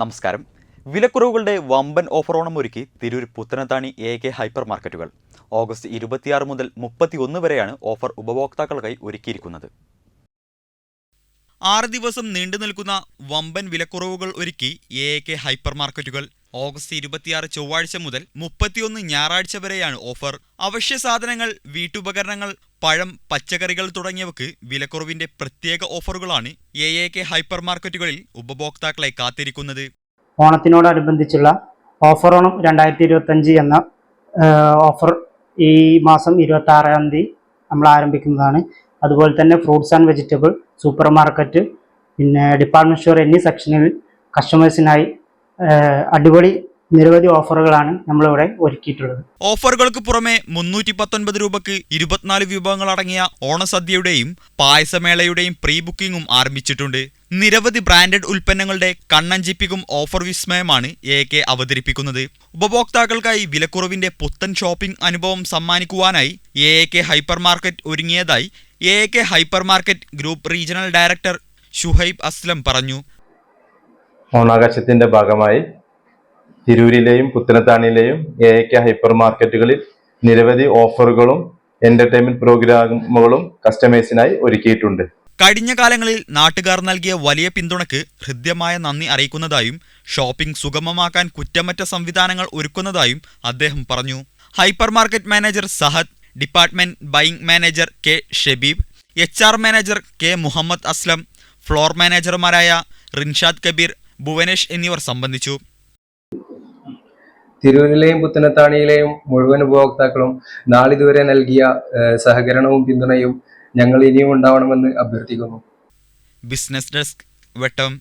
നമസ്കാരം. വിലക്കുറവുകളുടെ വമ്പൻ ഓഫറോണം ഒരുക്കി Tirur Puthanathani A K hyper മാർക്കറ്റുകൾ ഓഗസ്റ്റ് ഇരുപത്തിയാറ് മുതൽ മുപ്പത്തിയൊന്ന് വരെയാണ് ഓഫർ ഉപഭോക്താക്കൾക്കായി ഒരുക്കിയിരിക്കുന്നത്. ആറ് ദിവസം നീണ്ടു നിൽക്കുന്ന വമ്പൻ വിലക്കുറവുകൾ ഒരുക്കി എ കെ ഹൈപ്പർ മാർക്കറ്റുകൾ ഓഗസ്റ്റ് ഇരുപത്തിയാറ് ചൊവ്വാഴ്ച മുതൽ മുപ്പത്തിയൊന്ന് ഞായറാഴ്ച വരെയാണ് ഓഫർ. അവശ്യ സാധനങ്ങൾ വീട്ടുപകരണങ്ങൾ പഴം പച്ചക്കറികൾ തുടങ്ങിയവക്ക് വിലക്കുറവിന്റെ പ്രത്യേക ഓഫറുകളാണ് എ എ കെ ഹൈപ്പർ മാർക്കറ്റുകളിൽ ഉപഭോക്താക്കളെ കാത്തിരിക്കുന്നത്. ഓണത്തിനോടനുബന്ധിച്ചുള്ള ഓഫർ ഓണം രണ്ടായിരത്തി ഇരുപത്തഞ്ച് എന്ന ഓഫർ ഈ മാസം ഇരുപത്തി ആറാം തീയതി നമ്മൾ ആരംഭിക്കുന്നതാണ്. അതുപോലെ തന്നെ fruits and vegetable super market പിന്നെ ഡിപ്പാർട്ട്മെന്റ് സ്റ്റോർ എന്നീ സെക്ഷനിൽ കസ്റ്റമേഴ്സിനായി അടിപൊളി നിരവധി ഓഫറുകളാണ് നമ്മളിവിടെ ഒരുക്കിയിട്ടുള്ളത്. ഓഫറുകൾക്ക് പുറമെ മുന്നൂറ്റി പത്തൊൻപത് രൂപക്ക് ഇരുപത്തിനാല് വിഭവങ്ങൾ അടങ്ങിയ ഓണസദ്യയുടെയും പായസമേളയുടെയും പ്രീ ബുക്കിംഗും ആരംഭിച്ചിട്ടുണ്ട്. നിരവധി ബ്രാൻഡഡ് ഉൽപ്പന്നങ്ങളുടെ കണ്ണഞ്ചിപ്പിക്കും ഓഫർ വിസ്മയമാണ് എ കെ അവതരിപ്പിക്കുന്നത്. ഉപഭോക്താക്കൾക്കായി വിലക്കുറവിന്റെ പുത്തൻ ഷോപ്പിംഗ് അനുഭവം സമ്മാനിക്കുവാനായി A K hyper market ഒരുങ്ങിയതായി A K hyper market group regional director Shuhaib Aslam പറഞ്ഞു. ഓണാകാശത്തിന്റെ ഭാഗമായി തിരൂരിലെയും പുത്തനത്താണിയിലെയും എ കെ ഹൈപ്പർ മാർക്കറ്റുകളിൽ നിരവധി ഓഫറുകളും എന്റർടൈൻമെന്റ് പ്രോഗ്രാമുകളും കസ്റ്റമേഴ്സിനായി ഒരുക്കിയിട്ടുണ്ട്. കഴിഞ്ഞ കാലങ്ങളിൽ നാട്ടുകാർ നൽകിയ വലിയ പിന്തുണയ്ക്ക് ഹൃദ്യമായ നന്ദി അറിയിക്കുന്നതായും ഷോപ്പിംഗ് സുഗമമാക്കാൻ കുറ്റമറ്റ സംവിധാനങ്ങൾ ഒരുക്കുന്നതായും അദ്ദേഹം പറഞ്ഞു. Hypermarket manager Sahad department buying manager K Shebeeb H R manager K Muhammad Aslam floor മാനേജർമാരായ Rinshad Kabeer Bhuvanesh എന്നിവർ സംബന്ധിച്ചു. തിരൂരിലെയും പുത്തനത്താണിയിലെയും മുഴുവൻ ഉപഭോക്താക്കളും നാളിതുവരെ നൽകിയ സഹകരണവും പിന്തുണയും ഞങ്ങൾ ഇനിയും ഉണ്ടാവണമെന്ന് അഭ്യർത്ഥിക്കുന്നു. ബിസിനസ് ഡെസ്ക് വെട്ടം